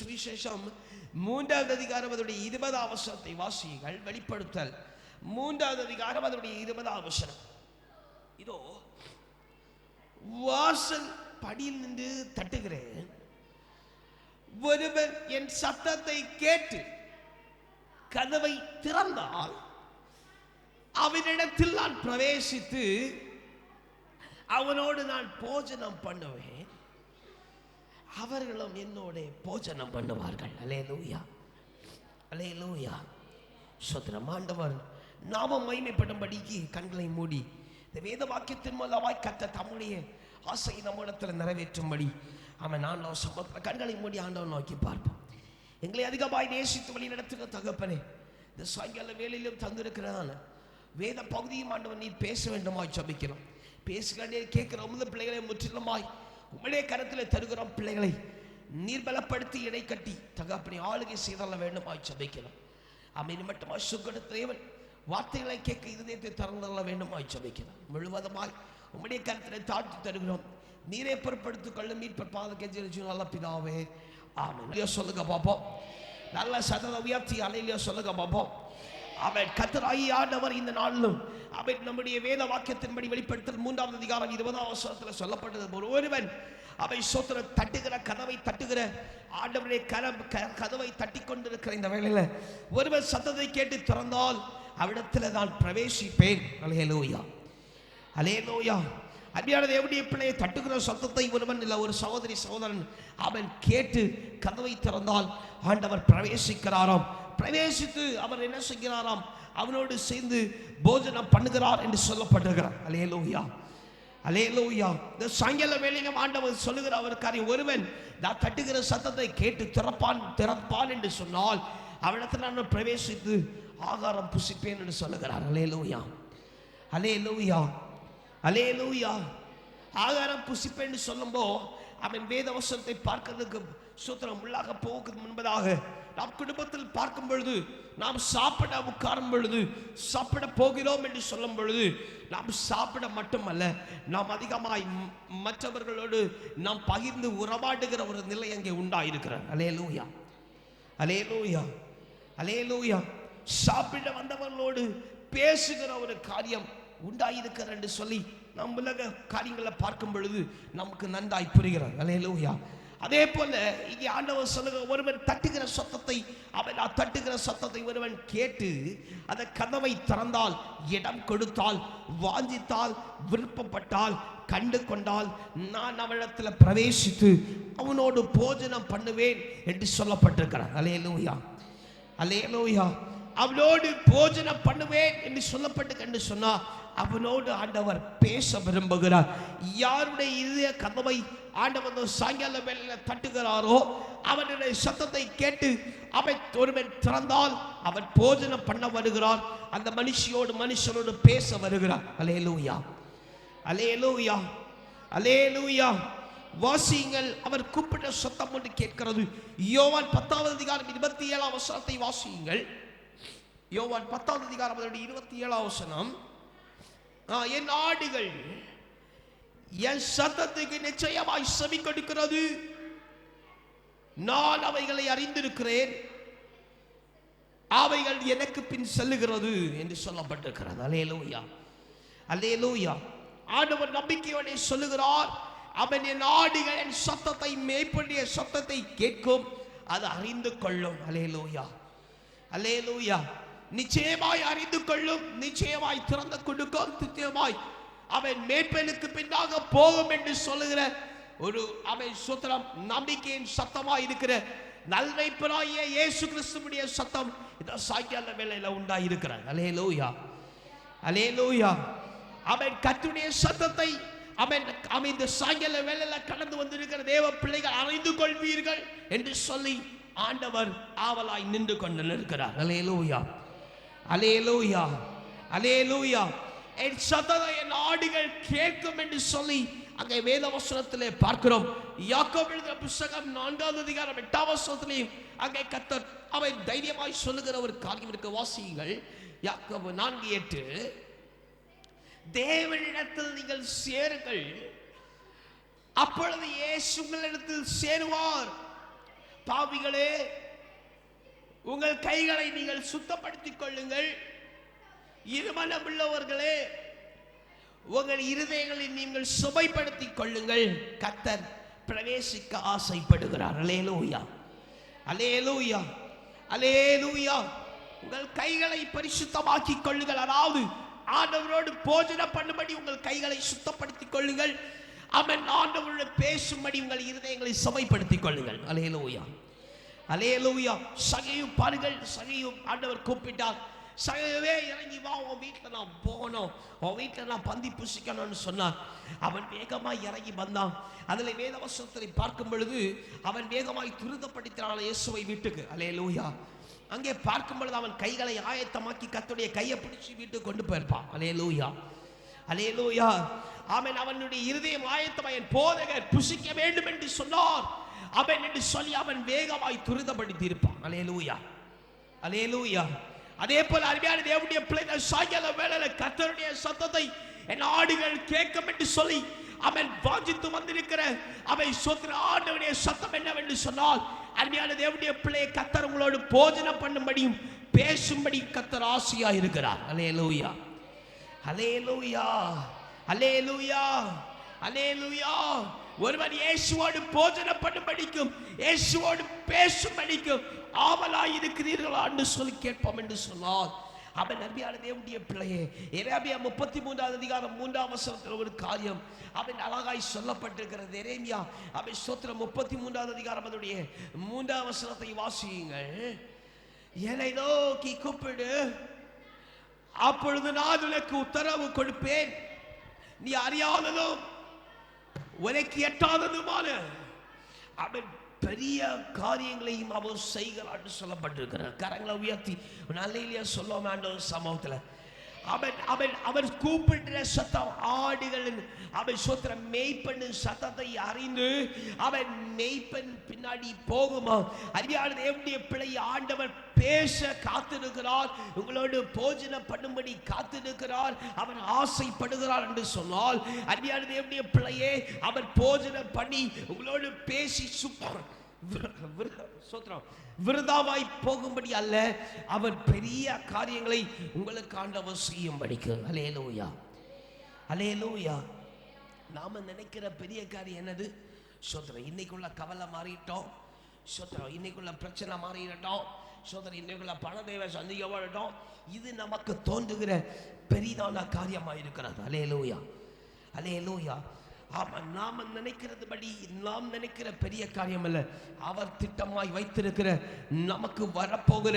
சுவிசேஷம் மூன்றாவது அதிகாரம் அதனுடைய இருபதாம் அவசரத்தை வாசியுங்கள் வெளிப்படுத்தல். மூன்றாவது அதிகாரம் அதனுடைய இருபதாம் அவசரம். இதோ வாசல் படியில் நின்று தட்டுகிறேன். ஒருவர் என் சத்தத்தை கேட்டு கதவை திறந்தால் அவனிடத்தில் நான் பிரவேசித்து அவனோடு நான் போஜனம் பண்ணுவேன். அவர்களும் என்னோட போஜனம் பண்ணுவார்கள். அலே லூயா அலே லூயா சுத்திரம் ஆண்டவர் நாமம் மைமைப்படும்படிக்கு கண்களை மூடி இந்த வேத வாக்கியத்தின் மூலமாய் கத்த தம்முடைய ஆசை நம்மிடத்தில் நிறைவேற்றும்படி அவன் ஆண்டவன் சம்பத்தில் கண்களை மூடி ஆண்டவன் நோக்கி பார்ப்போம். எங்களை அதிகமாய் நேசித்து வழி நடத்துகிற தகப்பனே இந்த சாயங்கால வேலையிலும் தந்திருக்கிறதான வேத பகுதியும் ஆண்டவன் நீ பேச வேண்டுமாய் சபிக்கிறோம் பேசுகிறே கேட்கிற உமது பிள்ளைகளை முற்றிலுமாய் உம்முடைய கரத்தில் தருகிறோம் பிள்ளைகளை. நீர் பலப்படுத்தி இடை கட்டி தகப்பனை ஆளுகை செய்தல்ல வேண்டுமாய் ஜபிக்கிறோம் அமைதி மட்டுமா சுக்கட தேவன். வார்த்தைகளை கேட்க இருதயத்தை திறந்தள்ள வேண்டுமாய் ஜபிக்கிறோம் முழுவதுமாய் உம்முடைய கரத்தில் தாழ்த்தி தருகிறோம். நீரை பொருட்படுத்திக் கொள்ளும் மீட்பர் பாத கெஞ்சி நல்ல பிதாவே. ஆமென். சொல்லுங்க பாப்போம். நல்ல சதத உயர்த்தி. அலையிலேயோ சொல்லுங்க பாப்போம். அவன் கத்தராயி ஆண்டவர் இந்த நாளிலும் அவன் நம்முடைய வேத வாக்கியத்தின்படி வெளிப்படுத்தல் மூன்றாவது அதிகாரம் இருபதாம் வருஷத்தில் சொல்லப்பட்டது ஒரு ஒருவன் அவை சோத்திர தட்டுகிற கதவை தட்டுகிற ஆண்டவருடைய கரம் க- கதவை தட்டி கொண்டிருக்கிற இந்த வேலையில் ஒருவர் சத்தத்தை கேட்டு திறந்தால் அவ்விடத்தில் நான் பிரவேசிப்பேன். அலையலோயா அலையலோயா அன்பியான தேவனுடைய பிள்ளையை தட்டுகிற சத்தத்தை ஒருவன் இல்லை ஒரு சகோதரி சகோதரன் அவன் கேட்டு கதவை திறந்தால் ஆண்டவர் பிரவேசிக்கிறாராம். பிரவேசித்து அவர் என்ன செய்கிறாராம்? அவனோடு சேர்ந்து போஜனம் பண்ணுகிறார் என்று சொல்லப்பட்டிருக்கிறார் அலையே லோயா இந்த சாயங்கால வேலையிலும் ஆண்டவர் சொல்லுகிற அவர் காரியம் ஒருவன் நான் தட்டுகிற சத்தத்தை கேட்டு திறப்பான் திறப்பான் என்று சொன்னால் அவனிடத்தில் நான் பிரவேசித்து ஆகாரம் புசிப்பேன் என்று சொல்லுகிறார். அலேலூயா அலே லோயா ஆகாரம் புசிப்பேன்னு சொல்லும்போ அவன் வேத வசனத்தை பார்க்கறதுக்கு சூத்திரம் உள்ளாக போவதற்கு முன்பதாக நாம் குடும்பத்தில் பார்க்கும் பொழுது நாம் சாப்பிட உட்காரும் பொழுது சாப்பிட போகிறோம் என்று சொல்லும் பொழுது நாம் சாப்பிட மட்டுமல்ல நாம் அதிகமாய் மற்றவர்களோடு நாம் பகிர்ந்து உறவாடுகிற ஒரு நிலை அங்கே உண்டாயிருக்கிற அலேலூயா அலேலூயா அலேலூயா சாப்பிட வந்தவர்களோடு பேசுகிற ஒரு காரியம் உண்டாயிருக்கிற என்று சொல்லி நம் உலக காரியங்களை பார்க்கும் பொழுது நமக்கு நன்றாய் புரிகிறார் அலேலூயா அதே போல இங்கே ஆண்டவர் சொல்லுங்க ஒருவன் தட்டுகிற சத்தத்தை அவன் தட்டுகிற சத்தத்தை ஒருவன் கேட்டு அந்த கதவை திறந்தால் இடம் கொடுத்தால் வாஞ்சித்தால் விருப்பப்பட்டால் கண்டு கொண்டால் நான் அவனிடத்தில் பிரவேசித்து அவனோடு போஜனம் பண்ணுவேன் என்று சொல்லப்பட்டிருக்கிறார். அலேலூயா அலேலூயா அவனோடு போஜனம் பண்ணுவேன் என்று சொல்லப்பட்டு கண்டு சொன்னா அவனோடு ஆண்டவர் பேச விரும்புகிறார். யாருடைய இதய கதவை ஆண்டவர் சாயங்கால வேலையில் தட்டுகிறாரோ அவனுடைய சத்தத்தை கேட்டு அவன் ஒருவன் திறந்தால் அவன் போஜனம் பண்ண வருகிறார் அந்த மனுஷியோடு மனுஷனோடு பேச வருகிறார் அலேலூயா. அலே லூயா வாசியுங்கள் அவர் கூப்பிட்ட சத்தம் ஒன்று கேட்கிறது. யோவான் பத்தாவது அதிகாரம் இருபத்தி ஏழாம் வசனத்தை வாசியுங்கள். யோவான் பத்தாவது அதிகாரம் அதனுடைய இருபத்தி ஏழாம் வசனம். என் ஆடுகள் என் சத்தத்துக்கு நிச்சயமாய் செவி கொடுக்கிறது. நான் அவைகளை அறிந்திருக்கிறேன். அவைகள் எனக்கு பின் செல்லுகிறது என்று சொல்லப்பட்டிருக்கிறது. அலேலூயா அலேலூயா ஆண்டவர் நம்பிக்கையோட சொல்லுகிறார் அவன் என் ஆடுகள் என் சத்தத்தை மேற்படிய சத்தத்தை கேட்கும். அது அறிந்து கொள்ளும். அலேலூயா அலேலூயா நிச்சயமாய் அறிந்து கொள்ளும் நிச்சயமாய் திறந்து கொடுக்கும் நிச்சயமாய் அவன் மேய்ப்பனுக்கு பின்னாக போகும் என்று சொல்லுகிற ஒரு அவன் சுத்திரம் நம்பிக்கையின் சத்தமாய் இருக்கிற நல்மைப்பராகிய இயேசு கிறிஸ்துடைய சத்தம் இந்த சாயங்கால அலே லோயா அலே லோயா அவன் கத்துடைய சத்தத்தை அவன் அவன் இந்த சாயங்கால வேலையில கடந்து வந்திருக்கிற தேவ பிள்ளைகள் அறிந்து கொள்வீர்கள் என்று சொல்லி ஆண்டவர் ஆவலாய் நின்று கொண்டு நிற்கிறார் அலேலூயா அலேலூயா அலேலூயா என் சத்தத்தை என் ஆடுகள் கேட்கும் என்று சொல்லி அங்கே வேத வசனத்திலே பார்க்கிறோம். யாக்கோ எழுதின புஸ்தகம் நான்காவது அதிகாரம் எட்டாம் வசனத்திலையும் அங்கே கத்தர் அவன் தைரியமாய் சொல்லுகிற ஒரு காரியம் இருக்க. வாசியுங்கள். யாக்கோபு நான்கு எட்டு. தேவனிடத்தில் நீங்கள் சேருங்கள். அப்பொழுது இயேசு உங்களிடத்தில் சேருவார். பாவிகளே உங்கள் கைகளை நீங்கள் சுத்தப்படுத்திக் கொள்ளுங்கள். இருமனமுள்ளவர்களே உங்கள் இருதயங்களை நீங்கள் சுமைப்படுத்திக் கொள்ளுங்கள். கத்தர் பிரவேசிக்க ஆசைப்படுகிறார். அலேலூயா அலேலூயா அலேலூயா உங்கள் கைகளை பரிசுத்தமாக்கிக் கொள்ளுங்கள். அதாவது ஆண்டவரோடு போஜனம் பண்ணும்படி உங்கள் கைகளை சுத்தப்படுத்திக் கொள்ளுங்கள். அவன் ஆண்டவரோடு பேசும்படி உங்கள் இருதயங்களை சுமைப்படுத்திக் கொள்ளுங்கள். அலேலூயா அலையலூயா சகையும் பாருங்கள் சகையும் ஆண்டவர் கூப்பிட்டார். சகையவே இறங்கி வா உன் வீட்டில் நான் போகணும். உன் வீட்டில் நான் பந்தி புசிக்கணும்னு சொன்னார். அவன் வேகமாக இறங்கி வந்தான். அதில் வேதவசனத்தை பார்க்கும் பொழுது அவன் வேகமாய் துரிதப்படுத்தினான். இயேசுவை வீட்டுக்கு. அலேலூயா அங்கே பார்க்கும் பொழுது அவன் கைகளை ஆயத்தமாக்கி கத்துடைய கையை பிடிச்சி வீட்டுக்கு கொண்டு போயிருப்பான். அலேலூயா அலேலூயா அவன் அவனுடைய இருதயம் ஆயத்தமாக என் போதகர் புசிக்க வேண்டும் என்று சொன்னார். அவன் என்று சொல்லி அவன் வேகமாய் துரிதப்படுத்தி இருப்பான் அலேலூயா அலேலூயா அதே போல அருமையான தேவனுடைய பிள்ளைகள் சாயங்கால வேலையில கத்தருடைய சத்தத்தை என் ஆடுகள் கேட்கும் என்று சொல்லி அவன் வாஞ்சித்து வந்திருக்கிற அவை சொத்து ஆண்டவனுடைய சத்தம் என்னவென்று சொன்னால் அருமையான தேவனுடைய பிள்ளையை கத்தர் உங்களோடு போஜனம் பண்ணும்படியும் பேசும்படி கத்தர் ஆசையா இருக்கிறார் அலேலூயா அலே லூயா அலேலுயா ஒருவன் இயேசுவோடு போஜனம் பண்ணும்படிக்கும் இயேசுவோடு பேசும்படிக்கும் ஆவலாய் இருக்கிறீர்களா என்று சொல்லி கேட்போம் என்று சொன்னார் அவன் நம்பியான தேவனுடைய பிள்ளையே எரேமியா முப்பத்தி மூன்றாவது அதிகாரம் மூன்றாம் வசனத்தில் ஒரு காரியம். அவன் அழகாய் சொல்லப்பட்டிருக்கிறது. எரேமியா அவன் சோத்திரம் முப்பத்தி மூன்றாவது அதிகாரம் அதனுடைய மூன்றாம் வசனத்தை வாசியுங்கள். என்னை நோக்கி கூப்பிடு. அப்பொழுது நான் உனக்கு உத்தரவு கொடுப்பேன். நீ அறியாததும் உனக்கு எட்டாததுமான அவன் பெரிய காரியங்களையும் அவன் செய்கிறான்னு சொல்லப்பட்டிருக்கிறார் கரங்களை உயர்த்தி நல்ல இல்லையா சொல்லுவோம் ஆண்டவர் சமூகத்தில். அவன் அவன் அவன் கூப்பிடுற சத்தம் ஆடுகளின் அவன் சொத்துற மேய்ப்பண்ணு சத்தத்தை அறிந்து அவன் மேய்ப்பன் பின்னாடி போகுமா? அறியாத தேவனுடைய பிள்ளை ஆண்டவர் பேச காத்திருக்கிறார். உங்களோடு போஜனம் பண்ணும்படி காத்திருக்கிறார். அவன் ஆசைப்படுகிறார் என்று சொன்னால் அறியாத தேவனுடைய பிள்ளையே அவர் போஜனம் பண்ணி உங்களோடு பேசி சுப்பர் விருதாவாய் போகும்படி அல்ல. அவர் பெரிய காரியங்களை உங்களுக்கு ஆண்டவர் செய்யும்படிக்கு. அலேலூயா அலேலூயா நாம நினைக்கிற பெரிய காரியம் என்னது? சோதரம் இன்னைக்குள்ள கவலை மாறிட்டோம். சோதரம் இன்னைக்குள்ள பிரச்சனை மாறிடட்டும். சோதரம் இன்னைக்குள்ள பண தேவை சந்திக்க வாழட்டும் இது நமக்கு தோன்றுகிற பெரிதான காரியமாக இருக்கிறது அலேலூயா அலேலூயா அவன் நாம நினைக்கிறது படி நாம் நினைக்கிற பெரிய காரியம் அல்ல அவர் திட்டமாய் வைத்திருக்கிற நமக்கு வரப்போகிற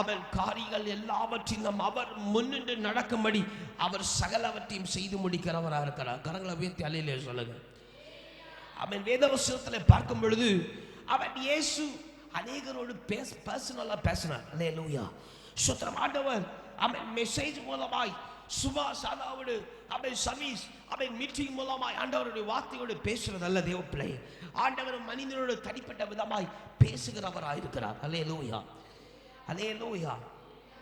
அவன் காரியங்கள் எல்லாவற்றையும் அவர் முன்னின்று நடக்கும்படி அவர் சகலவற்றையும் செய்து முடிக்கிறவராக இருக்கிறார். கரங்களை உயர்த்தி அலையிலே சொல்லுங்க. அவன் வேதவசத்தில் பார்க்கும் பொழுது அவன் இயேசு அநேகரோடு பேச பர்சனலா பேசினார். அல்லேலூயா சுத்திரம் ஆண்டவர் அவன் மெசேஜ் மூலமாய் சுபா சாதாவோடு அப்படியே சர்வீஸ் அப்படியே மீட்டிங் மூலமாய் ஆண்டவருடைய வார்த்தையோடு பேசுறது அல்ல தேவ பிள்ளை ஆண்டவர் மனிதனோடு தனிப்பட்ட விதமாய் பேசுகிறவராக இருக்கிறார். அல்லேலூயா அல்லேலூயா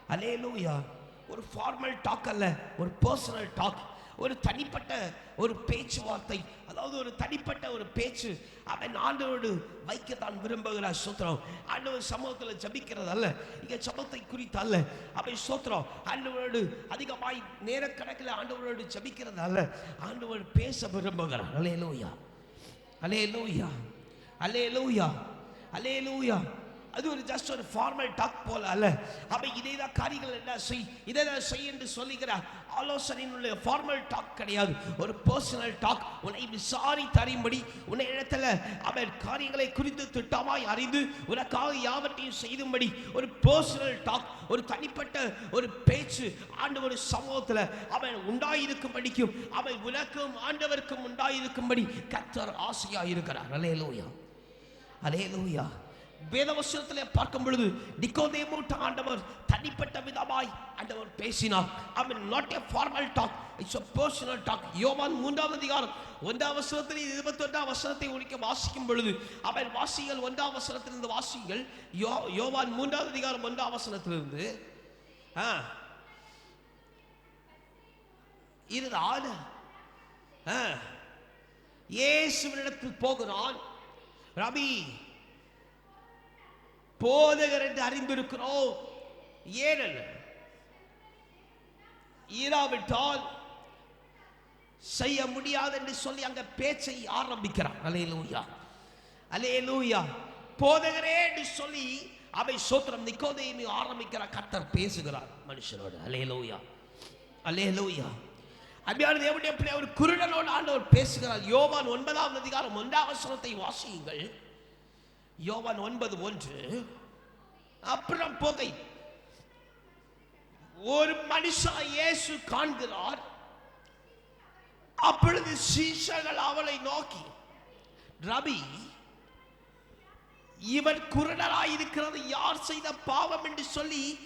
அல்லேலூயா ஒரு ஃபார்மல் டாக் அல்ல ஒரு பர்சனல் டாக் ஒரு தனிப்பட்ட ஒரு பேச்சுவார்த்தை அதாவது ஒரு தனிப்பட்ட ஒரு பேச்சு. அவன் ஆண்டவரோடு வைக்கத்தான் விரும்புகிறார் சோத்திரம். ஆண்டவர் சமூகத்தில் ஜபிக்கிறது அல்ல இங்க சமூகத்தை குறித்து அல்ல. அவை சோத்திரம் ஆண்டவரோடு அதிகமாய் நேரக்கணக்கில் ஆண்டவரோடு ஜபிக்கிறது அல்ல ஆண்டவர் பேச விரும்புகிறார். அலே லூயா அலே லூயா அலே லூயா அலே லூயா அது ஒரு ஜஸ்ட் ஒரு ஃபார்மல் டாக் போல அல்ல. அவை இதே தான் காரியங்கள் என்ன செய் இதை தான் செய் என்று சொல்லுகிறார். ஆலோசனையினுடைய ஃபார்மல் டாக் கிடையாது. ஒரு பர்சனல் டாக் உன்னை விசாரி தரும்படி உன்னை இடத்துல அவன் காரியங்களை குறித்து திட்டமாய் அறிந்து உனக்காக யாவற்றையும் செய்தும்படி ஒரு பர்சனல் டாக் ஒரு தனிப்பட்ட ஒரு பேச்சு ஆண்டவர் சமூகத்தில் அவன் உண்டாயிருக்கும்படிக்கும் அவன் உனக்கும் ஆண்டவருக்கும் உண்டாயிருக்கும்படி கத்தர் ஆசையாக இருக்கிறார். அலேலூயா அலேலூயா வேதவசனத்திலே பார்க்கும் பொழுது நிக்கோதேமோட்ட ஆண்டவர் தனிப்பட்ட விதமாய் ஆண்டவர் பேசினார். அவன் not a formal talk it's a personal talk யோவான் மூன்றாவது அதிகாரம் ஒன்றாம் வசனத்தில் இருபத்தி ஒன்றாம் வசனத்தை உனக்கு வாசிக்கும் பொழுது அவன் வாசிகள் ஒன்றாம் வசனத்திலிருந்து வாசிங்கள் யோ யோவான் மூன்றாவது அதிகாரம் ஒன்றாம் வசனத்திலிருந்து ஆ இது ஆடு ஆ இயேசுவனிடத்தில் போகிறான் ரபி போதகர் என்று அறிந்திருக்கிறோம். ஏனல்ல ஈராவிட்டால் செய்ய முடியாது என்று சொல்லி அங்க பேச்சை ஆரம்பிக்கிறான். அலேலூயா அலேலூயா போதகரே என்று சொல்லி அவை சோத்திரம் நிக்கோதையும் ஆரம்பிக்கிற கத்தர் பேசுகிறார் மனுஷனோடு. அலேலூயா அலேலூயா அன்பியான தேவனுடைய பிள்ளை ஒரு குருடனோடு ஆண்டவர் பேசுகிறார். யோவான் ஒன்பதாம் அதிகாரம் ஒன்றாம் வசனத்தை வாசியுங்கள். யோவான் ஒன்பது ஒன்று. அப்புறம் போகை. ஒரு மனுஷா இயேசு காண்கிறார். அப்பொழுது சீஷர்கள் அவளை நோக்கி ரவி இவன் குருடராயிருக்கிறது யார் செய்த பாவம்? என்று சொல்லி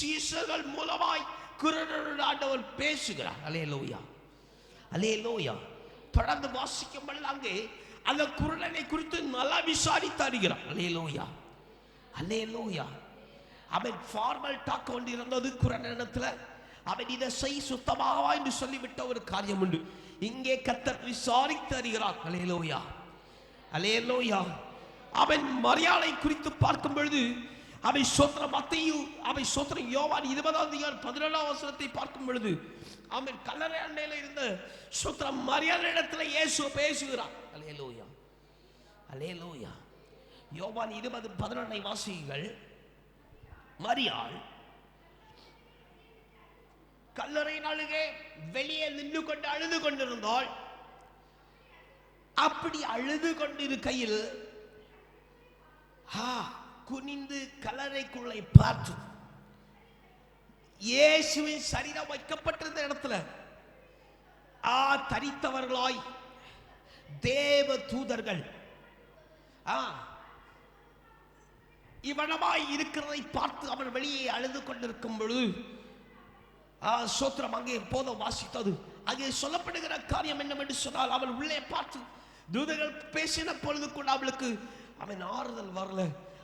சீஷர்கள் மூலமாய் குருடனோடு ஆண்டவர் பேசுகிறார். அலே லோயா அலே லோயா தொடர்ந்து வாசிக்கும் பொழுது அங்கே அந்த குருடனை குறித்து நல்லா விசாரித்து அறிகிறார் அலே லோயா அலே லோயா அவன் ஃபார்மல் டாக் கொண்டிருந்தது குரனிடத்துல அவன் இதை செய் சுத்தமாகவா என்று சொல்லிவிட்ட ஒரு காரியம் உண்டு. இங்கே கத்தர் விசாரித்து அறிகிறார் அலேலோயா அலேலோயா அவன் மரியாதை குறித்து பார்க்கும் பொழுது அவை சோத்திர மத்தையும் அவை சோத்திரம் யோவான் இருபதாம் அதிகாரம் பதினேழாம் வசனத்தை பார்க்கும் பொழுது அவன் கல்லறை அண்டையில் இருந்த சோத்திரம் மரியாதை இடத்துல இயேசு பேசுகிறான். அலேலோயா அலேலோயா யோவான் இருபது பதினொன்னை வாசியுங்கள். மரியாள் கல்லறை நாளுகே வெளியே நின்று கொண்டு அழுது கொண்டிருந்தாள். அப்படி அழுது கொண்டிருக்கையில் ஆ, குனிந்து கல்லறைக்குள்ளே பார்த்து இயேசுவின் சரீரம் வைக்கப்பட்டிருந்த இடத்துல ஆ தரித்தவர்களாய் தேவ தூதர்கள். ஆ இவனமாய் இருக்கிறதை பார்த்து அவன் வெளியே அழுது கொண்டிருக்கும் பொழுது ஆ, சோத்திரம் அங்கே போதும் வாசித்தது. அங்கே சொல்லப்படுகிற காரியம் என்னவென்று சொன்னால் அவள் உள்ளே பார்த்து தூதர்கள் பேசின பொழுது கூட அவளுக்கு அவன் ஆறுதல் வரல.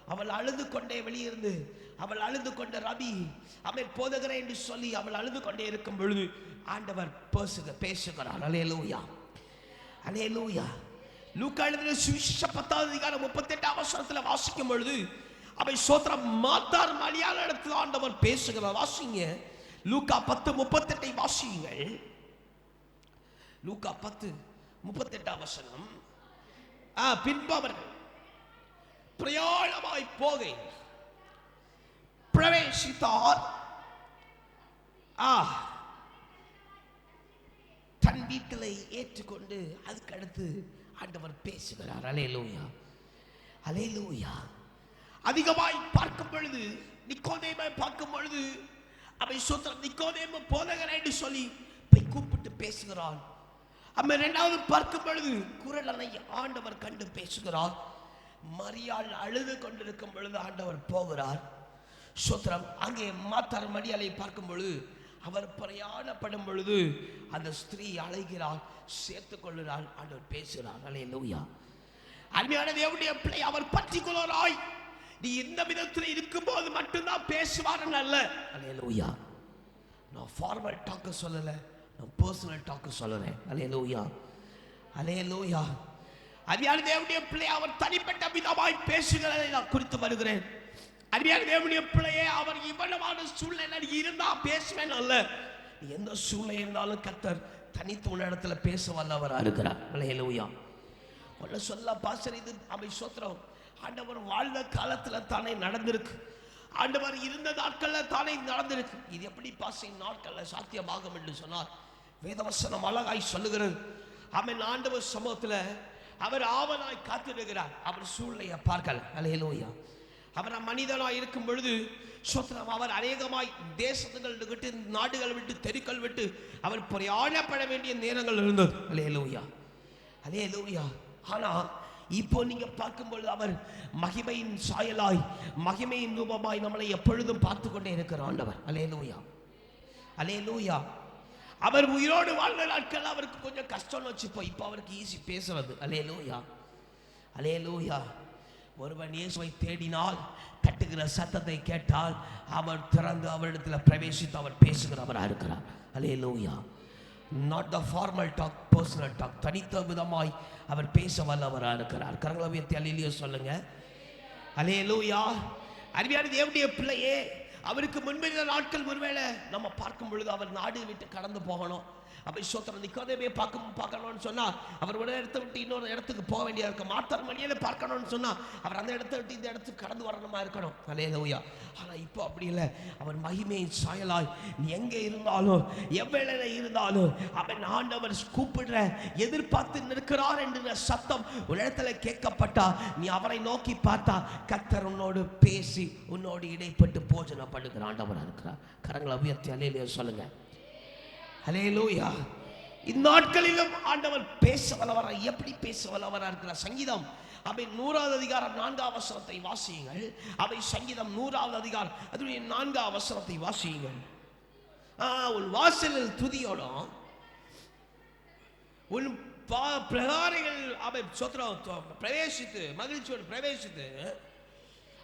அவள் அழுது கொண்டே வெளியிருந்து அவள் அழுது கொண்ட ரவி அவன் போதுகிறேன் என்று சொல்லி அவள் அழுது கொண்டே இருக்கும் பொழுது ஆண்டவர் பேசுக பேசுகிறார். அனே லூயா லூக்கா எழுதின சுவிசேஷ பத்தாவது அதிகாரம் முப்பத்தெட்டு அவசரத்தில் வாசிக்கும் பொழுது அவை சோத்திரம் மாத்தார் மலையாள இடத்துல ஆண்டவர் பேசுகிறார் வாசிங்க. லூக்கா பத்து முப்பத்தெட்டை வாசியுங்கள். லூக்கா பத்து முப்பத்தெட்டாம் வசனம். ஆ, பின்பு அவர்கள் பிரயாணமாய் போகை பிரவேசித்தார். ஆ. தன் வீட்டிலை ஏற்றுக்கொண்டு அதுக்கடுத்து ஆண்டவர் பேசுகிறார். அலேலூயா அலேலூயா அதிகமாய் பார்க்கும் பொழுது நிக்கோதேமாய் பார்க்கும் பொழுது அவை சுத்திரம் நிக்கோதேம போதகர் என்று சொல்லி போய் கூப்பிட்டு பேசுகிறான். அம்மை ரெண்டாவது பார்க்கும் பொழுது குரலனை ஆண்டவர் கண்டு பேசுகிறார். மரியாள் அழுது கொண்டிருக்கும் பொழுது ஆண்டவர் போகிறார். சுத்திரம் அங்கே மாத்தார் மரியாதை பார்க்கும் பொழுது அவர் பிரயாணப்படும் பொழுது அந்த ஸ்திரீ அழைகிறாள் சேர்த்து கொள்கிறாள் ஆண்டவர் பேசுகிறார். அலே லூயா அருமையான தேவனுடைய பிள்ளை அவர் பற்றி பர்டிகுலராய் நீ இந்த விதத்தில் இருக்கும்போது மட்டும்தான் பேசுவார் அல்ல. அலே லூயா நான் ஃபார்மல் டாக்க சொல்லலை நான் பர்சனல் டாக்க சொல்லலை. அலே லூயா அலே லூயா அருமையான தேவனுடைய பிள்ளை அவர் தனிப்பட்ட விதமாய் பேசுகிறதை நான் குறித்து வருகிறேன். அருமையான தேவனுடைய பிள்ளையே அவர் இவ்வளவான சூழ்நிலை இருந்தா பேசுவேன் அல்ல. எந்த சூழ்நிலை இருந்தாலும் கத்தர் தனித்து உள்ள இடத்துல பேச வல்லவராக இருக்கிறார் அலே லூயா சொல்ல பாசர் இது அவை சோத்திரம். ஆண்டவர் வாழ்ந்த காலத்துல தானே நடந்திருக்கு. ஆண்டவர் இருந்த நாட்கள்ல தானே நடந்திருக்கு. இது எப்படி பாசை நாட்கள்ல சாத்தியமாகும் என்று சொன்னார். வேதவசனம் அழகாய் சொல்லுகிறது. அவன் ஆண்டவர் சமூகத்துல அவர் ஆவலாய் காத்திருக்கிறார். அவர் சூழ்நிலையை பார்க்கல. அலையலோயா அவர் மனிதனாய் இருக்கும் பொழுது சோத்திரம் அவர் அநேகமாய் தேசத்துகள் விட்டு நாடுகள் விட்டு தெருக்கள் விட்டு அவர் பிரயாணப்பட வேண்டிய நேரங்கள் இருந்தது. அலையலோயா அலே லூயா ஆனா இப்போ நீங்க பார்க்கும்பொழுது அவர் மகிமையின் சாயலாய் மகிமையின் ரூபமாய் நம்மளை எப்பொழுதும் பார்த்து கொண்டே இருக்கிற ஆண்டவர். அலே லூயா அலே லூயா அவர் உயிரோடு வாழ்ந்த நாட்கள் அவருக்கு கொஞ்சம் கஷ்டம்னு வச்சுப்போம் இப்போ அவருக்கு ஈஸி பேசுறது. அலே லோயா அலே லோயா ஒருவன் இயேசுவை தேடினால் தட்டுகிற சத்தத்தை கேட்டால் அவர் திறந்து அவரிடத்தில் பிரவேசித்து அவர் பேசுகிறவராக இருக்கிறார். அலே Loya not the formal talk personal talk தனித்த விதமாய் அவர் பேச வல்லவராக இருக்கிறார். கரங்களவியத்தை உயர்த்தி அலையிலேயே சொல்லுங்க. அலே லூயா அருமையான தேவனுடைய பிள்ளையே அவருக்கு முன்பிருந்த நாட்கள் ஒருவேளை நம்ம பார்க்கும் பொழுது அவர் நாடு விட்டு கடந்து போகணும். அப்படி சோத்திரம் நிக்கோதேமே பார்க்க பார்க்கணும்னு சொன்னால் அவர் ஒரு இடத்த விட்டு இன்னொரு இடத்துக்கு போக வேண்டியதாக இருக்கும். மாத்தர் மணியில பார்க்கணும்னு சொன்னால் அவர் அந்த இடத்த விட்டு இந்த இடத்துக்கு கடந்து வரணுமா இருக்கணும்? அலேலூயா ஆனால் இப்போ அப்படி இல்லை. அவர் மகிமை சாயலாய் நீ எங்கே இருந்தாலும் எவ்வளவு இருந்தாலும் அவன் ஆண்டவர் கூப்பிடுற எதிர்பார்த்து நிற்கிறார் என்ற சத்தம் ஒரு இடத்துல கேட்கப்பட்டா நீ அவரை நோக்கி பார்த்தா கத்தர் உன்னோடு பேசி உன்னோடு இடைப்பட்டு போஜனை பண்ணுகிற ஆண்டவராக இருக்கிறார். கரங்களை உயர்த்தி அலையிலேயே சொல்லுங்கள் ஹலேலூயா இந்நாட்களிலும் ஆண்டவர் பேச வல்லவரா எப்படி பேச வல்லவரா இருக்கிறார் சங்கீதம்? அவை நூறாவது அதிகாரம் நான்காம் அவசரத்தை வாசியுங்கள். அவை சங்கீதம் நூறாவது அதிகாரம் அதனுடைய நான்காம் அவசரத்தை வாசியுங்கள். உன் வாசலில் துதியோடும் உன் பா- பிரகாரங்கள் அவை சொத்திரம் பிரவேசித்து மகிழ்ச்சியோடு பிரவேசித்து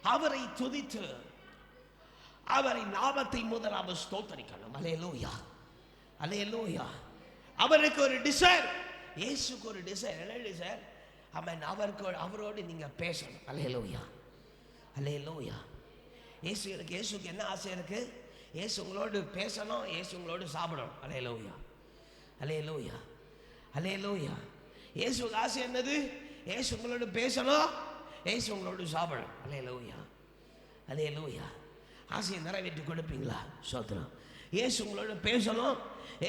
அவரை துதித்து அவரை நாமத்தை முதல் அவர் ஸ்தோத்தரிக்கணும். அலையலூயா அலையலூயா அவருக்கு ஒரு டிசைர் இயேசுக்கு ஒரு டிசைர் என்ன டிசைர் அவன் அவருக்கு அவரோடு நீங்கள் பேசணும். அலையலூயா அலையலூயா இயேசு எனக்கு இயேசுக்கு என்ன ஆசை இருக்கு? இயேசு உங்களோடு பேசணும். இயேசு உங்களோடு சாப்பிடணும். அலையலூயா அலையலூயா அலையலூயா இயேசுக்கு ஆசை என்னது? ஏசு உங்களோடு பேசணும். ஏசு உங்களோடு சாப்பிடணும். அலையலூயா அலையலூயா ஆசையை நிறைவேற்றி கொடுப்பீங்களா? சோத்திரம். இயேசு உங்களோட பேசணும்.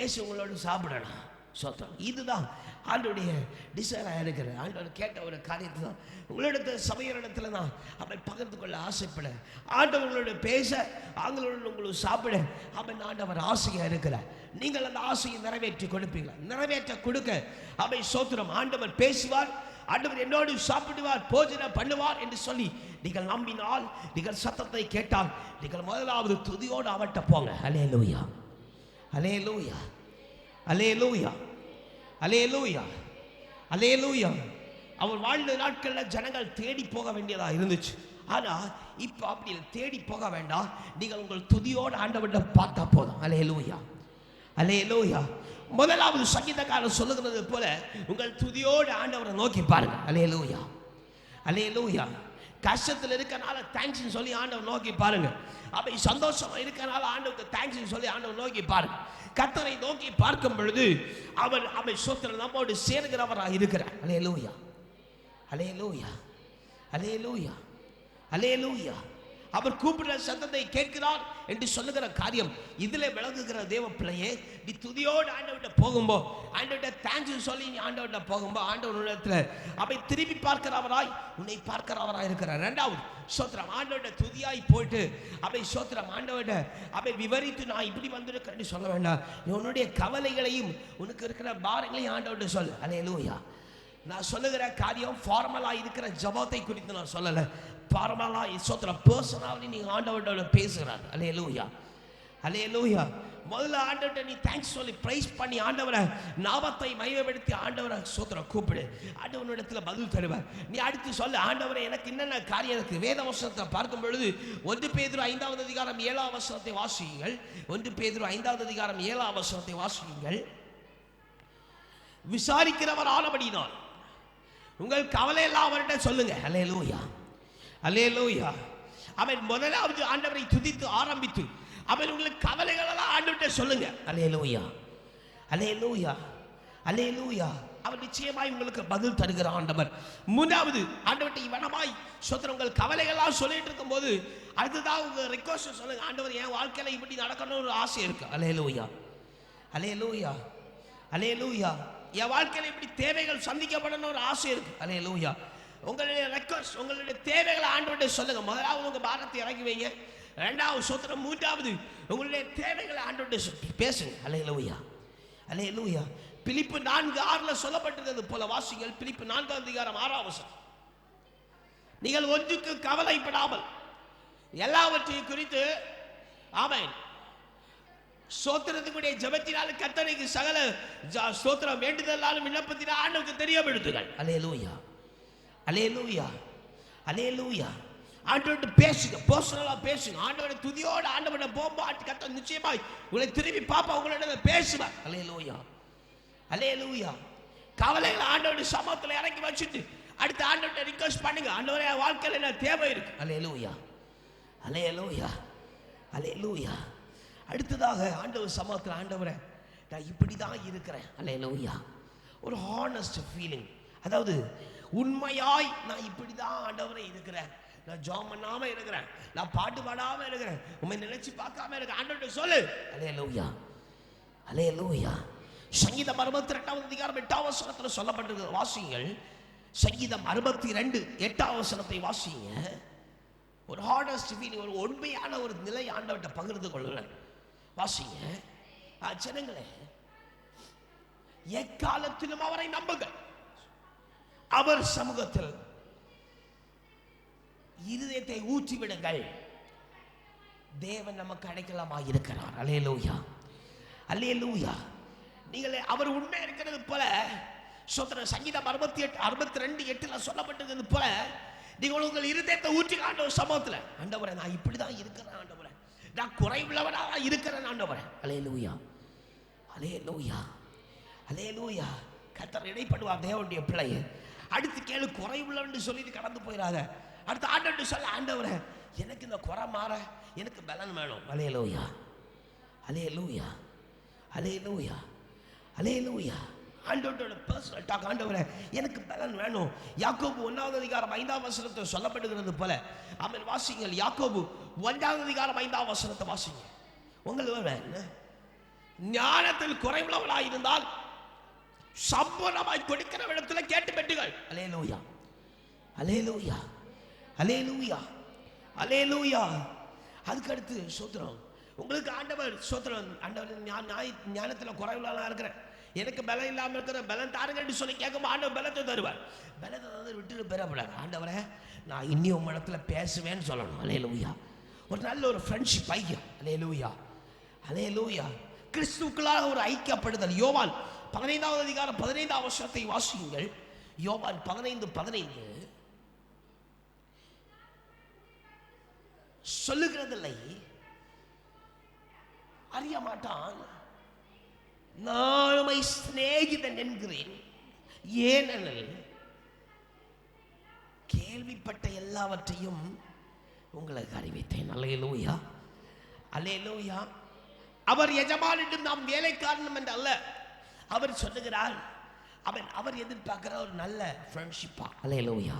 ஏசு உங்களோட சாப்பிடணும் சோத்திரம் இதுதான் ஆண்டோடைய டிசைனாக இருக்கிற. ஆண்டோட கேட்ட ஒரு காரியத்தை தான் உங்களிடத்த சபையரிடத்துல தான் அவன் பகிர்ந்து கொள்ள ஆசைப்பட ஆண்டவர்களோட பேச அவங்களோட உங்களுக்கு சாப்பிட அவன் ஆண்டவர் ஆசையாக இருக்கிறார். நீங்கள் அந்த ஆசையை நிறைவேற்றி கொடுப்பீங்களா? நிறைவேற்ற கொடுக்க அவை சோத்திரம். ஆண்டவர் பேசுவார் ஆண்டவர் என்னோடு சாப்பிடுவார் போஜனம் பண்ணுவார் என்று சொல்லி நீங்கள் நம்பினால் நீங்கள் சத்தத்தை கேட்டால் நீங்கள் முதலாவது துதியோடு அவட்ட போங்க. அலே லூயா அலே லூயா அலே லூயா அலே லூயா அலே லூயா அவர் வாழ்ந்த நாட்களில் ஜனங்கள் தேடி போக வேண்டியதாக இருந்துச்சு. ஆனால் இப்போ அப்படி இல்லை. தேடி போக வேண்டாம். நீங்கள் உங்கள் துதியோடு ஆண்டவர்கிட்ட பார்த்தா போதும். அலே லூயா அலேலூயா முதலாவது சங்கீதக்காரர் சொல்லுகிறது போல உங்கள் துதியோடு ஆண்டவரை நோக்கி பாருங்க அலேலூயா அலேலூயா கஷ்டத்தில் இருக்கனால தேங்க்ஸ் சொல்லி ஆண்டவர் நோக்கி பாருங்க. அவை சந்தோஷம் இருக்கனால ஆண்டவருக்கு தேங்க்ஸ் சொல்லி ஆண்டவர் நோக்கி பாருங்க கத்தரை நோக்கி பார்க்கும் பொழுது அவர் அவை சொத்துல நம்மோடு சேர்கிறவராக இருக்கிறார். அடே லூயா அலே லூயா அவர் கூப்பிடுற சத்தத்தை கேட்கிறார் என்று சொல்லுகிற காரியம். இதில் விளங்குகிற தேவ பிள்ளையே நீ துதியோடு ஆண்டவர்கிட்ட போகும்போ ஆண்டவர்கிட்ட தேங்க்ஸ் சொல்லி நீ ஆண்டவர்கிட்ட போகும்போ ஆண்டவர் இடத்துல அவை திரும்பி பார்க்கிறவராய் உன்னை பார்க்கிறவராய் இருக்கிறார். ரெண்டாவது சோத்திரம். ஆண்டவர்கிட்ட துதியாய் போயிட்டு அவை சோத்திரம் ஆண்டவர்கிட்ட அவை விவரித்து நான் இப்படி வந்திருக்கிறேன்னு சொல்ல வேண்டாம். நீ உன்னுடைய கவலைகளையும் உனக்கு இருக்கிற பாரங்களையும் ஆண்டவர்கிட்ட சொல்லு அலையலூயா நான் சொல்லுகிற காரியம் ஃபார்மலாக இருக்கிற ஜபத்தை குறித்து நான் சொல்லலை. ஃபார்மலா சோத்திர பர்சனாலி நீங்க ஆண்டவர்கிட்ட பேசுகிறார். அலே லூயா அலே லூயா முதல்ல ஆண்டவர்கிட்ட நீ தேங்க்ஸ் சொல்லி ப்ரைஸ் பண்ணி ஆண்டவரை நாமத்தை மையப்படுத்தி ஆண்டவரை சோத்திர கூப்பிடு. ஆண்டவனிடத்தில் பதில் தருவார். நீ அடுத்து சொல்லு ஆண்டவரை எனக்கு என்னென்ன காரியம் இருக்குது வேத வசனத்தை பார்க்கும் பொழுது ஒன்று பேதுரு ஐந்தாவது அதிகாரம் ஏழாம் வசனத்தை வாசியுங்கள். ஒன்று பேதுரு ஐந்தாவது அதிகாரம் ஏழாம் வசனத்தை வாசியுங்கள். விசாரிக்கிறவர் ஆனபடினால் உங்கள் கவலையெல்லாம் அவர்கிட்ட சொல்லுங்க. அலேலூயா அலேலோயா அவன் முதலாவது ஆண்டவரை துதித்து ஆரம்பித்து அவன் உங்களுக்கு கவலைகளெல்லாம் ஆண்டுகிட்ட சொல்லுங்க. அலேலோயா அலேலோயா அலேலூயா அவர் நிச்சயமாய் உங்களுக்கு பதில் தருகிற ஆண்டவர். மூன்றாவது ஆண்டவர்கிட்ட இவனமாய் சொத்துற உங்கள் கவலைகள்லாம் சொல்லிட்டு இருக்கும்போது அடுத்ததாக உங்கள் ரெக்வஸ்ட் சொல்லுங்க. ஆண்டவர் என் வாழ்க்கையில் இப்படி நடக்கணும்னு ஒரு ஆசை இருக்கு. அலேலூயா அலேலூயா அலேலூயா என் வாழ்க்கையில் இப்படி தேவைகள் சந்திக்கப்படணும்னு ஒரு ஆசை இருக்கு. அலேலூயா உங்களுடைய ரெக்வஸ்ட் உங்களுடைய தேவைகளை ஆண்டவர்கிட்ட சொல்லுங்க. முதலாவது உங்க பாரத்தை இறக்கி வைங்க. ரெண்டாவது சோத்திரம் மூன்றாவது உங்களுடைய தேவைகளை ஆண்டவர்கிட்ட சொ- பேசுங்க. அலேலூயா அலேலூயா பிலிப்பு நான்கு ஆறுல சொல்லப்பட்டிருந்தது போல வாசிங்கள் பிலிப்பு நான்காம் அதிகாரம் ஆறாம் வசனம். நீங்கள் ஒன்றுக்கு கவலைப்படாமல் எல்லாவற்றையும் குறித்து ஆமென். சோத்திரத்துக்குடைய ஜபத்தினால் கத்தனைக்கு சகல ஜ- ஸ்தோத்திரம் வேண்டுதலாலும் விண்ணப்பத்தினால் லூயா அலே அலேலூயா அலேலூயா அலேலூயா ஆண்டவர்கிட்ட பேசுங்க பர்சனலாக பேசுங்க. ஆண்டவரை துதியோடு ஆண்டவரை போகும்போது கத்த நிச்சயமாய் உங்களை திரும்பி பாப்பா உங்களிடம் லூயா அலேலூயா அலேலூயா கவலைகள் ஆண்டவருடைய சமூகத்தில் இறக்கி வச்சுட்டு அடுத்து ஆண்டவர்கிட்ட ரிக்வஸ்ட் பண்ணுங்க. ஆண்டவரே வாழ்க்கையில் என்ன தேவை இருக்கு. அலேலூயா அலேலூயா அலேலூயா அடுத்ததாக ஆண்டவர் சமூகத்தில் ஆண்டவரை நான் இப்படி தான் இருக்கிறேன். அலேலூயா ஒரு ஹானஸ்ட் ஃபீலிங் அதாவது உண்மையாய் நான் இப்படி தான் ஆண்டவரை இருக்கிறேன். நான் ஜாம் பண்ணாம இருக்கிறேன். நான் பாட்டு பாடாம இருக்கிறேன். உண்மை நினைச்சு பார்க்காம இருக்கிறேன். ஆண்டவர்கிட்ட சொல்லு. அலேலூயா அலேலூயா சங்கீதம் அறுபத்தி ரெண்டாவது அதிகாரம் எட்டாம் வசனத்தில் சொல்லப்பட்டிருக்கிற வாசிங்கள் சங்கீதம் அறுபத்தி ரெண்டு எட்டாம் வசனத்தை வாசிங்க ஒரு ஹார்டஸ்ட் ஃபீலிங் ஒரு உண்மையான ஒரு நிலை ஆண்டவர்கிட்ட பகிர்ந்து கொள்ளுங்கள். வாசிங்க ஜனங்களே எக்காலத்திலும் அவரை நம்புங்கள். அவர் சமூகத்தில். இருதயத்தை ஊற்றிவிடுங்கள். தேவன் நமக்கு அடைக்கலமாக இருக்கிறார். அலே லூஹியா அலே லூயா நீங்கள் அவர் உண்மை இருக்கிறது போல சோத்திர சங்கீதம் அறுபத்தி எட்டு அறுபத்தி ரெண்டு எட்டில் சொல்லப்பட்டிருக்கிறது போல நீங்கள் உங்கள் இருதயத்தை ஊற்றி ஆண்டவர் சமூகத்தில் ஆண்டவரை நான் இப்படி தான் இருக்கிறேன் ஆண்டவரை. நான் குறைவுள்ளவனாக இருக்கிறேன் அலே லூயா அலே லூயா கத்தர் இடைப்படுவார் தேவனுடைய பிள்ளையை. அடுத்து கேளு குறைவுள்ளவன்னு சொல்லிட்டு கடந்து போயிடாத அடுத்து ஆண்டவர்கிட்ட சொல்ல ஆண்டவரே எனக்கு இந்த குறை மாற எனக்கு பலன் வேணும். அலேலூயா அலேலூயா அலேலூயா அலேலூயா ஆண்டவரோட பர்சனல் டாக் ஆண்டவரே எனக்கு பலன் வேணும். யாக்கோபு ஒன்றாவது அதிகாரம் ஐந்தாம் வசனத்தில் சொல்லப்படுகிறது போல. அவன் வாசிங்கள் யாக்கோபு ஒன்றாவது அதிகாரம் ஐந்தாம் வசனத்தை வாசிங்க உங்களுக்கு என்ன? ஞானத்தில் குறைவுள்ளவளாய் இருந்தால் சம்பூர்ணமாய் கொடுக்கிற இடத்துல கேட்டு பெற்றுகள். அலேலூயா அலே லூயா அலேலூயா அதுக்கு அடுத்து சோத்திரம். உங்களுக்கு ஆண்டவர் சோத்திரம். ஆண்டவர் ஞா- ஞாய்- ஞானத்துல குறைவுள்ளவனா இருக்கிறேன் எனக்கு பலம் இல்லாமல் இருக்கிற பலம் தாருங்கன்னு சொல்லி கேட்கும் ஆண்டவர் பலத்தை தருவார். பலத்தை தந்து விட்டுட்டு பெறப்படாது ஆண்டவரை நான் இன்னி உங்க இடத்துல பேசுவேன்னு சொல்லணும். அலே லூயா ஒரு நல்ல ஒரு ஃப்ரெண்ட்ஷிப் ஐக்கியம். அலே லூயா கிறிஸ்துக்களாக ஒரு ஐக்கியப்படுதல். யோவான் பதினைந்தாவது அதிகாரம் பதினைந்தாம் வருஷத்தை வாசியுங்கள். யோவான் பதினைந்து பதினைந்து. சொல்லுகிறதில்லை. அறிய மாட்டான். நான் சிநேகிதன் என்கிறேன். ஏனெனில் கேள்விப்பட்ட எல்லாவற்றையும் உங்களுக்கு அறிவித்தேன். அலையலூயா அலையலூயா அவர் எஜமானிடம் நாம் வேலைக்காரனும் என்று அல்ல அவர் சொல்லுகிறார் அவன் அவர் எதிர்பார்க்கிற ஒரு நல்ல ஃப்ரெண்ட்ஷிப்பா அலையலூயா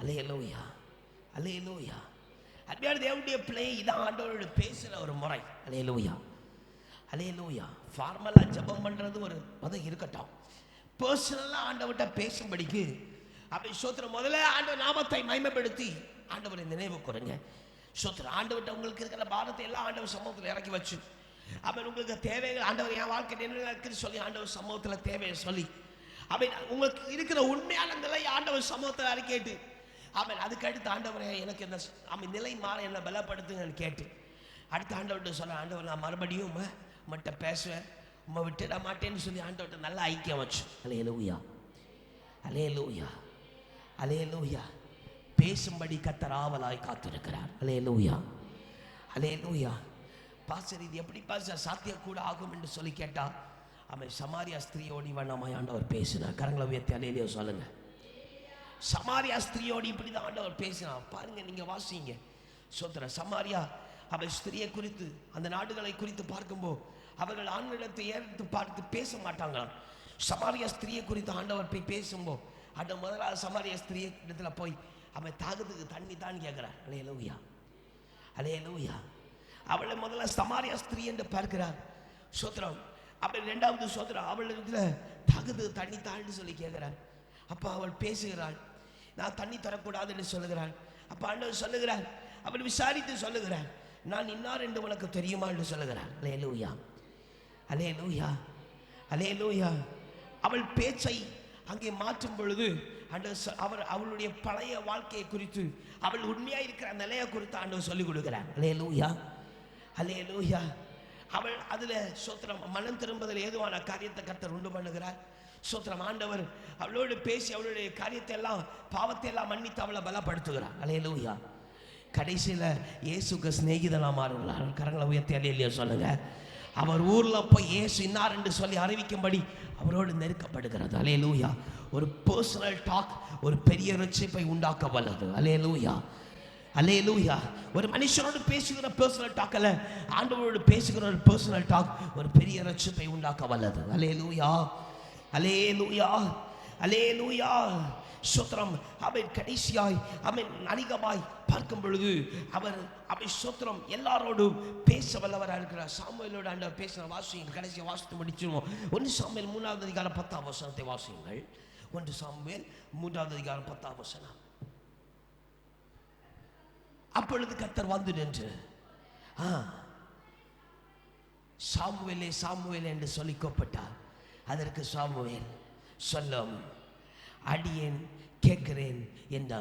அலையலூயா அலையலூயா அருமையான தேவனுடைய பிள்ளை இதான் ஆண்டவரோட பேசுகிற ஒரு முறை. அலையலூயா அலையலூயா ஃபார்மலாக ஜெபம் பண்ணுறது ஒரு மதம் இருக்கட்டும். பர்சனலாக ஆண்டவர்கிட்ட பேசும்படிக்கு அப்படி சோத்திரம் முதல்ல ஆண்டவர் நாமத்தை மகிமைப்படுத்தி ஆண்டவரை நினைவு கூறுங்க. சோத்திரம் ஆண்டவர்கிட்ட உங்களுக்கு இருக்கிற பாரத்தை எல்லாம் ஆண்டவர் சமூகத்தில் இறக்கி வச்சு அவன் உங்களுக்கு தேவைகள் ஆண்டவர் என் வாழ்க்கை என்ன இருக்குன்னு சொல்லி ஆண்டவர் சமூகத்தில் தேவையை சொல்லி அவன் உங்களுக்கு இருக்கிற உண்மையான நிலை ஆண்டவர் சமூகத்தில் அறிக்கைட்டு அவன் அதுக்கு அடுத்து ஆண்டவரே எனக்கு இந்த அவன் நிலை மாற என்ன பலப்படுத்துங்கன்னு கேட்டு அடுத்த ஆண்டவர்கிட்ட சொல்ல ஆண்டவர் நான் மறுபடியும் உம்மை உம்மிட்ட பேசுவேன் உம்மை விட்டுட மாட்டேன்னு சொல்லி ஆண்டவர்கிட்ட நல்ல ஐக்கியம் வச்சு அலே லூயா அலே லூயா அலே லூயா பேசும்படி கத்தராவலாய் காத்திருக்கிறார். அலே லூயா அலே லூயா பாசர் இது எப்படி பாசர் சாத்தியம் கூட ஆகும் என்று சொல்லி கேட்டால் அவன் சமாரியா ஸ்திரீயோடி வண்ணமாய் ஆண்டவர் பேசினார் கரங்களை உயர்த்தி அலையிலேயோ சொல்லுங்க. சமாரியா ஸ்திரீயோடு இப்படி தான் ஆண்டவர் பேசினான். பாருங்க நீங்க வாசிங்க. சோத்திர சமாரியா அவள் ஸ்திரியை குறித்து அந்த நாடுகளை குறித்து பார்க்கும்போது அவர்கள் ஆண்களிடத்தை ஏற்று பார்த்து பேச மாட்டாங்களாம். சமாரியா ஸ்திரியை குறித்து ஆண்டவர் போய் பேசும்போது அந்த முதலாவது சமாரியா ஸ்திரியை இடத்துல போய் அவன் தாகத்துக்கு தண்ணி தான் கேட்குறான். அலே லூயா அலே லூயா அவளை முதல்ல சமாரியா ஸ்திரீ என்று பார்க்கிறார். சோத்திரம் அப்படி ரெண்டாவது சோத்திரம் அவள் தகுது தண்ணி தான்னு சொல்லி கேட்கிறார். அப்போ அவள் பேசுகிறாள். நான் தண்ணி தரக்கூடாதுன்னு சொல்லுகிறாள். அப்போ ஆண்டவர் சொல்லுகிறார். அவள் விசாரித்து சொல்லுகிறார். நான் இன்னார் என்று உனக்கு தெரியுமா என்று சொல்லுகிறார். அலே லூயா அலே லூயா அலே லூயா அவள் பேச்சை அங்கே மாற்றும் பொழுது ஆண்டவர் அவர் அவளுடைய பழைய வாழ்க்கையை குறித்து அவள் உண்மையாக இருக்கிற நிலையை குறித்து ஆண்டவர் சொல்லிக் கொடுக்கிறார். அலே லூயா அலே லூயா அவள் அதில் சோத்திரம் மனம் திரும்பதில் ஏதுவான காரியத்தை கர்த்தர் உண்டு பண்ணுகிறார். சோத்திரம் ஆண்டவர் அவளோடு பேசி அவளுடைய காரியத்தை எல்லாம் பாவத்தை எல்லாம் மன்னித்து அவளை பலப்படுத்துகிறார். அலே லூயா கடைசியில் இயேசுக்கு சிநேகிதனா மாறுகிறார். கரங்களை உயர்த்தி அலையிலையோ சொல்லுங்க. அவர் ஊரில் போய் இயேசு இன்னார் என்று சொல்லி அறிவிக்கும்படி அவரோடு நெருக்கப்படுகிறது. அலே லூயா ஒரு பர்சனல் டாக் ஒரு பெரிய ரட்சிப்பை உண்டாக்க வல்லது. அலே லூயா அல்லேலூயா ஒரு மனுஷனோடு பேசுகிற பர்சனல் டாக் அல்ல. ஆண்டவரோடு பேசுகிற ஒரு பர்சனல் டாக் ஒரு பெரிய ரட்சிப்பை உண்டாக்க வல்லது. அலே லூயா அலே லூயா அலே லூயா சோத்திரம் அவன் கடைசியாய் அவன் அதிகமாய் பார்க்கும் பொழுது அவர் அவை சோத்திரம் எல்லாரோடும் பேச வல்லவராக இருக்கிறார். சாமுவேலோட ஆண்டவர் பேசுகிற வாசியுங்கள். கடைசியை வாசித்து முடிச்சிருவோம். ஒன்று சாமியல் மூணாவது அதிகாரம் பத்தாம் வசனத்தை வாசியுங்கள். ஒன்று சாமியல் மூன்றாவது அதிகாரம் பத்தாம் வசனம். அப்பொழுது கத்தர் வந்து நின்று ஆ சாமுவேலே சாமுவேல் என்று சொல்லி கூப்பிட்டார். அதற்கு சாமுவேல் சொல்லும் அடியேன் கேட்கிறேன் என்றான்.